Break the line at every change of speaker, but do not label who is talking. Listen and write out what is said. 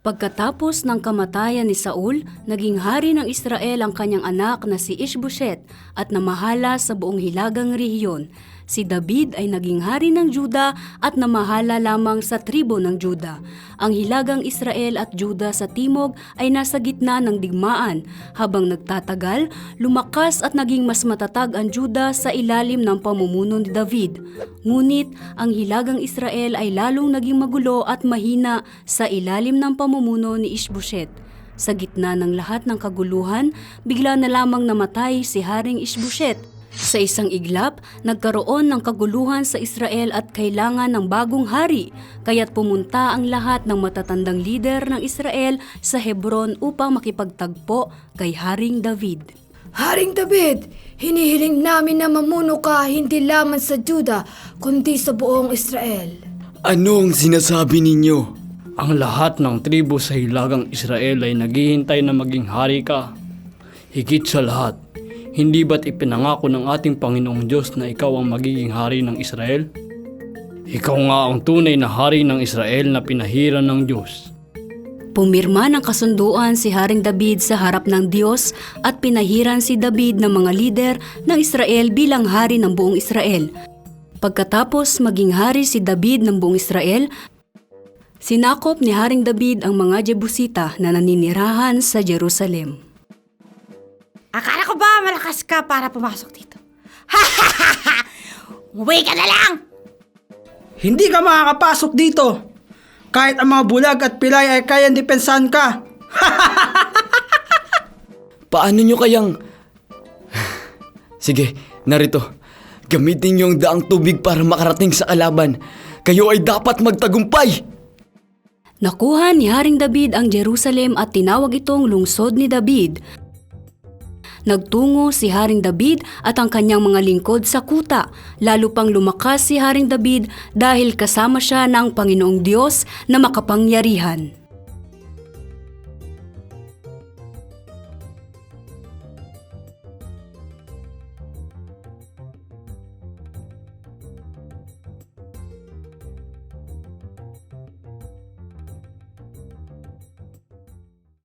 Pagkatapos ng kamatayan ni Saul, naging hari ng Israel ang kanyang anak na si Ishbosheth at namahala sa buong hilagang rehiyon. Si David ay naging hari ng Juda at namahala lamang sa tribo ng Juda. Ang hilagang Israel at Juda sa timog ay nasa gitna ng digmaan. Habang nagtatagal, lumakas at naging mas matatag ang Juda sa ilalim ng pamumuno ni David. Ngunit ang hilagang Israel ay lalong naging magulo at mahina sa ilalim ng pamumuno ni Ishbosheth. Sa gitna ng lahat ng kaguluhan, bigla na lamang namatay si Haring Ishbosheth. Sa isang iglap, nagkaroon ng kaguluhan sa Israel at kailangan ng bagong hari, kaya't pumunta ang lahat ng matatandang lider ng Israel sa Hebron upang makipagtagpo kay Haring David.
Haring David, hinihiling namin na mamuno ka hindi lamang sa Juda, kundi sa buong Israel.
Anong sinasabi ninyo?
Ang lahat ng tribo sa hilagang Israel ay naghihintay na maging hari ka. Higit sa lahat, hindi ba't ipinangako ng ating Panginoong Diyos na ikaw ang magiging hari ng Israel? Ikaw nga ang tunay na hari ng Israel na pinahiran ng Diyos.
Pumirma ng kasunduan si Haring David sa harap ng Diyos at pinahiran si David ng mga lider ng Israel bilang hari ng buong Israel. Pagkatapos maging hari si David ng buong Israel, sinakop ni Haring David ang mga Jebusita na naninirahan sa Jerusalem.
Akala ko ba malakas ka para pumasok dito? Umuwi ka na lang!
Hindi ka makakapasok dito. Kahit ang mga bulag at pilay ay kayang depensahan ka.
Paano nyo kayang... Sige, narito. Gamitin niyo ang daang tubig para makarating sa kalaban. Kayo ay dapat magtagumpay!
Nakuha ni Haring David ang Jerusalem at tinawag itong lungsod ni David. Nagtungo si Haring David at ang kanyang mga lingkod sa kuta. Lalo pang lumakas si Haring David dahil kasama siya ng Panginoong Diyos na makapangyarihan.